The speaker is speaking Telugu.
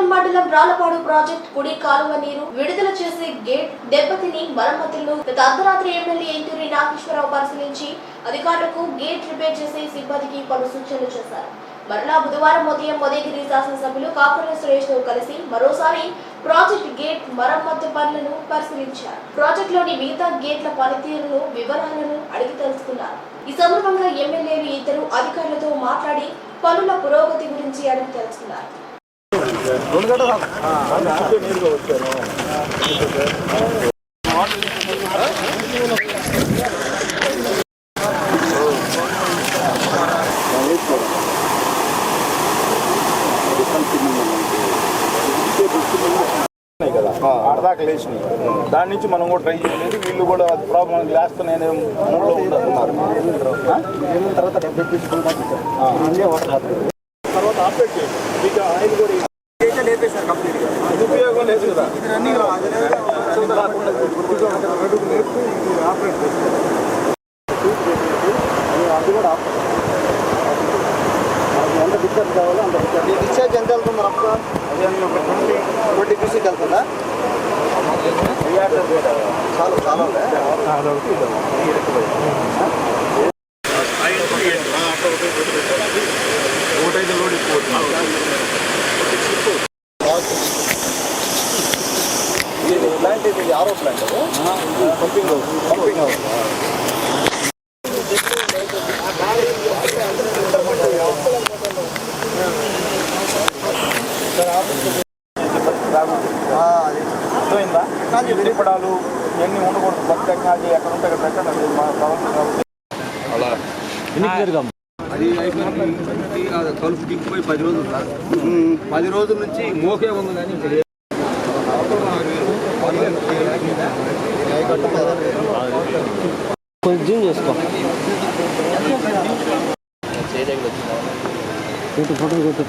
నందిగం మండలం రాలపాడు ప్రాజెక్ట్ కుడి కాలువ నీరు విడుదల చేసే గేట్ దెబ్బతిని మరమ్మతులను గత అర్ధరాత్రి ఎమ్మెల్యే ఇంటూరి నాగేశ్వరరావు పరిశీలించి అధికారులకు గేట్ రిపేర్ చేసే సిబ్బందికి పలు సూచనలు చేశారు. మరలా బుధవారం ఉదయం ఉదయగిరి శాసనసభ్యులు కాపర్ల సురేష్తో కలిసి మరోసారి ప్రాజెక్ట్ గేట్ మరమ్మతు పనులను పరిశీలించారు. ప్రాజెక్టులోని మిగతా గేట్ల పనితీరును వివరాలను అడిగి తెలుసుకున్నారు. ఈ సందర్భంగా ఎమ్మెల్యేలు ఇద్దరు అధికారులతో మాట్లాడి పనుల పురోగతి గురించి అడిగి తెలుసుకున్నారు. ఆడదాకా లేచినాయి దాని నుంచి మనం కూడా ట్రై చేయలేదు. వీళ్ళు కూడా ప్రాబ్లం లేస్తున్నాయనే మూడులో ఉంటున్నారు. తర్వాత ఆపరేట్ చేయండి మీకు ఆయిల్ కూడా ఇది ఉపయోగం లేదు కదా డిశ్చార్జ్ ఎంత వెళ్తుంది రఫ్ ట్వంటీ పీసీకి వెళ్తుందా చాలు చాలా ఒకటైతే లోడ్ ఎక్కువ ఇది ఇలాంటిది ఆరో plant pumping house pumping house అర్థమైందా తిప్పడాలు ఇవన్నీ ఉండకూడదు బస్ టెక్నాలజీ ఎక్కడ ఉంటే అక్కడ పెట్టండి కాబట్టి అది అయిపోయింది. కలుపు దిక్కుపోయి పది రోజులు సార్ పది రోజుల నుంచి మోకే ఉంది కానీ కొంచెం జూమ్ చేసుకో. ఫోటో కొట్టు